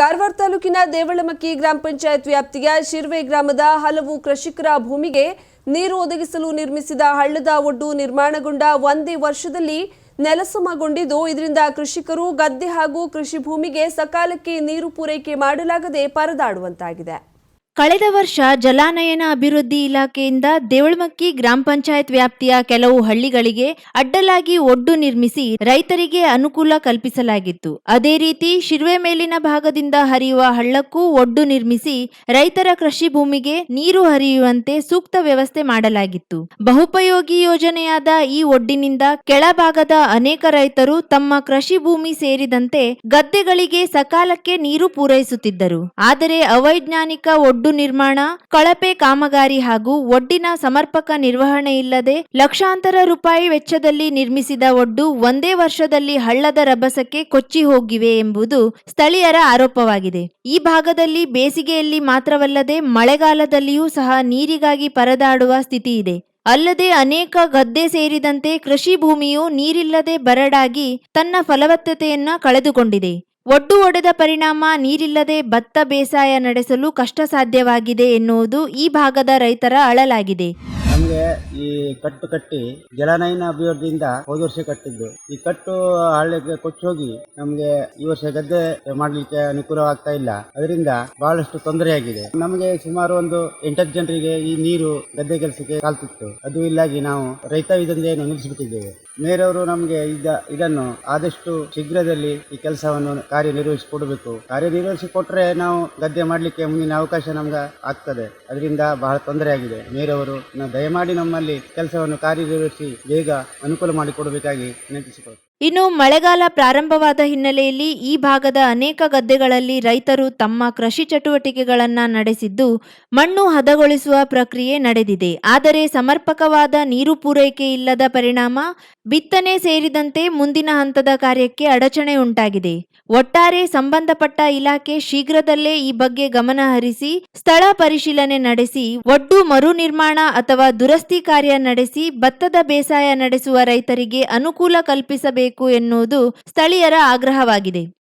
ಕಾರವಾರ ತಾಲೂಕಿನ ದೇವಳಮಕ್ಕಿ ಗ್ರಾಮ ಪಂಚಾಯತ್ ವ್ಯಾಪ್ತಿಯ ಶಿರ್ವೆ ಗ್ರಾಮದ ಹಲವು ಕೃಷಿಕರ ಭೂಮಿಗೆ ನೀರು ಒದಗಿಸಲು ನಿರ್ಮಿಸಿದ ಹಳ್ಳದ ಒಡ್ಡು ನಿರ್ಮಾಣಗೊಂಡ ಒಂದೇ ವರ್ಷದಲ್ಲಿ ನೆಲಸಮಗೊಂಡಿದ್ದು, ಇದರಿಂದ ಕೃಷಿಕರು ಗದ್ದೆ ಹಾಗೂ ಕೃಷಿ ಭೂಮಿಗೆ ಸಕಾಲಕ್ಕೆ ನೀರು ಪೂರೈಕೆ ಮಾಡಲಾಗದೆ ಪರದಾಡುವಂತಾಗಿದೆ. ಕಳೆದ ವರ್ಷ ಜಲಾನಯನ ಅಭಿವೃದ್ಧಿ ಇಲಾಖೆಯಿಂದ ದೇವಳಮಕ್ಕಿ ಗ್ರಾಮ ಪಂಚಾಯತ್ ವ್ಯಾಪ್ತಿಯ ಕೆಲವು ಹಳ್ಳಿಗಳಿಗೆ ಅಡ್ಡಲಾಗಿ ಒಡ್ಡು ನಿರ್ಮಿಸಿ ರೈತರಿಗೆ ಅನುಕೂಲ ಕಲ್ಪಿಸಲಾಗಿತ್ತು. ಅದೇ ರೀತಿ ಶಿರ್ವೆ ಮೇಲಿನ ಭಾಗದಿಂದ ಹರಿಯುವ ಹಳ್ಳಕ್ಕೂ ಒಡ್ಡು ನಿರ್ಮಿಸಿ ರೈತರ ಕೃಷಿ ಭೂಮಿಗೆ ನೀರು ಹರಿಯುವಂತೆ ಸೂಕ್ತ ವ್ಯವಸ್ಥೆ ಮಾಡಲಾಗಿತ್ತು. ಬಹುಪಯೋಗಿ ಯೋಜನೆಯಾದ ಈ ಒಡ್ಡಿನಿಂದ ಕೆಳಭಾಗದ ಅನೇಕ ರೈತರು ತಮ್ಮ ಕೃಷಿ ಭೂಮಿ ಸೇರಿದಂತೆ ಗದ್ದೆಗಳಿಗೆ ಸಕಾಲಕ್ಕೆ ನೀರು ಪೂರೈಸುತ್ತಿದ್ದರು. ಆದರೆ ಅವೈಜ್ಞಾನಿಕ ಒಡ್ಡು ನಿರ್ಮಾಣ, ಕಳಪೆ ಕಾಮಗಾರಿ ಹಾಗೂ ಒಡ್ಡಿನ ಸಮರ್ಪಕ ನಿರ್ವಹಣೆ ಇಲ್ಲದೆ ಲಕ್ಷಾಂತರ ರೂಪಾಯಿ ವೆಚ್ಚದಲ್ಲಿ ನಿರ್ಮಿಸಿದ ಒಡ್ಡು ಒಂದೇ ವರ್ಷದಲ್ಲಿ ಹಳ್ಳದ ರಭಸಕ್ಕೆ ಕೊಚ್ಚಿ ಹೋಗಿವೆ ಎಂಬುದು ಸ್ಥಳೀಯರ ಆರೋಪವಾಗಿದೆ. ಈ ಭಾಗದಲ್ಲಿ ಬೇಸಿಗೆಯಲ್ಲಿ ಮಾತ್ರವಲ್ಲದೆ ಮಳೆಗಾಲದಲ್ಲಿಯೂ ಸಹ ನೀರಿಗಾಗಿ ಪರದಾಡುವ ಸ್ಥಿತಿ ಇದೆ. ಅಲ್ಲದೆ ಅನೇಕ ಗದ್ದೆ ಸೇರಿದಂತೆ ಕೃಷಿ ಭೂಮಿಯು ನೀರಿಲ್ಲದೆ ಬರಡಾಗಿ ತನ್ನ ಫಲವತ್ತತೆಯನ್ನ ಕಳೆದುಕೊಂಡಿದೆ. ಒಡ್ಡು ಒಡೆದ ಪರಿಣಾಮ ನೀರಿಲ್ಲದೆ ಭತ್ತ ಬೇಸಾಯ ನಡೆಸಲು ಕಷ್ಟಸಾಧ್ಯವಾಗಿದೆ ಎನ್ನುವುದು ಈ ಭಾಗದ ರೈತರ ಅಳಲಾಗಿದೆ. ನಮಗೆ ಈ ಕಟ್ಟು ಕಟ್ಟಿ ಜಲನಯನ ಅಭಿವೃದ್ಧಿಯಿಂದ ಹೋದ ವರ್ಷ ಕಟ್ಟಿದ್ದು. ಈ ಕಟ್ಟು ಹಳ್ಳಿಗೆ ಕೊಚ್ಚೋಗಿ ನಮಗೆ ಈ ವರ್ಷ ಗದ್ದೆ ಮಾಡಲಿಕ್ಕೆ ಅನುಕೂಲವಾಗ್ತಾ ಇಲ್ಲ. ಅದರಿಂದ ಬಹಳಷ್ಟು ತೊಂದರೆಯಾಗಿದೆ ನಮಗೆ ಸುಮಾರು ಒಂದು ಎಂಟತ್ತು ಜನರಿಗೆ ಈ ನೀರು ಗದ್ದೆ ಕೆಲಸಕ್ಕೆ ಕಾಲ್ತಿತ್ತು. ಅದು ಇಲ್ಲಾಗಿ ನಾವು ರೈತ ವಿಧಂಜೆಯನ್ನು ನಿಲ್ಲಿಸಿಬಿಟ್ಟಿದ್ದೇವೆ. ಮೇರವರು ನಮಗೆ ಇದ, ಇದನ್ನು ಆದಷ್ಟು ಶೀಘ್ರದಲ್ಲಿ ಈ ಕೆಲಸವನ್ನು ಕಾರ್ಯನಿರ್ವಹಿಸಿಕೊಡಬೇಕು. ಕಾರ್ಯನಿರ್ವಹಿಸಿ ಕೊಟ್ಟರೆ ನಾವು ಗದ್ದೆ ಮಾಡಲಿಕ್ಕೆ ಮುಂದಿನ ಅವಕಾಶ ನಮ್ಗೆ ಆಗ್ತದೆ. ಅದರಿಂದ ಬಹಳ ತೊಂದರೆಯಾಗಿದೆ ಮೇರವರು, ನ- ದಯಮಾಡಿ ನಮ್ಮಲ್ಲಿ ಕೆಲಸವನ್ನು ಕಾರ್ಯನಿರ್ವಹಿಸಿ ಬೇಗ ಅನುಕೂಲ ಮಾಡಿಕೊಡಬೇಕಾಗಿ ವಿನಂತಿಸಿಕೊಳ್ಳುತ್ತೇವೆ ಇನ್ನು ಮಳೆಗಾಲ ಪ್ರಾರಂಭವಾದ ಹಿನ್ನೆಲೆಯಲ್ಲಿ ಈ ಭಾಗದ ಅನೇಕ ಗದ್ದೆಗಳಲ್ಲಿ ರೈತರು ತಮ್ಮ ಕೃಷಿ ಚಟುವಟಿಕೆಗಳನ್ನು ನಡೆಸಿದ್ದು ಮಣ್ಣು ಹದಗೊಳಿಸುವ ಪ್ರಕ್ರಿಯೆ ನಡೆದಿದೆ. ಆದರೆ ಸಮರ್ಪಕವಾದ ನೀರು ಪೂರೈಕೆ ಇಲ್ಲದ ಪರಿಣಾಮ ಬಿತ್ತನೆ ಸೇರಿದಂತೆ ಮುಂದಿನ ಹಂತದ ಕಾರ್ಯಕ್ಕೆ ಅಡಚಣೆ ಉಂಟಾಗಿದೆ. ಒಟ್ಟಾರೆ ಸಂಬಂಧಪಟ್ಟ ಇಲಾಖೆ ಶೀಘ್ರದಲ್ಲೇ ಈ ಬಗ್ಗೆ ಗಮನ ಹರಿಸಿ ಸ್ಥಳ ಪರಿಶೀಲನೆ ನಡೆಸಿ ಒಡ್ಡು ಮರು ನಿರ್ಮಾಣ ಅಥವಾ ದುರಸ್ತಿ ಕಾರ್ಯ ನಡೆಸಿ ಭತ್ತದ ಬೇಸಾಯ ನಡೆಸುವ ರೈತರಿಗೆ ಅನುಕೂಲ ಕಲ್ಪಿಸಬೇಕು ಎನ್ನುವುದು ಸ್ಥಳೀಯರ ಆಗ್ರಹವಾಗಿದೆ.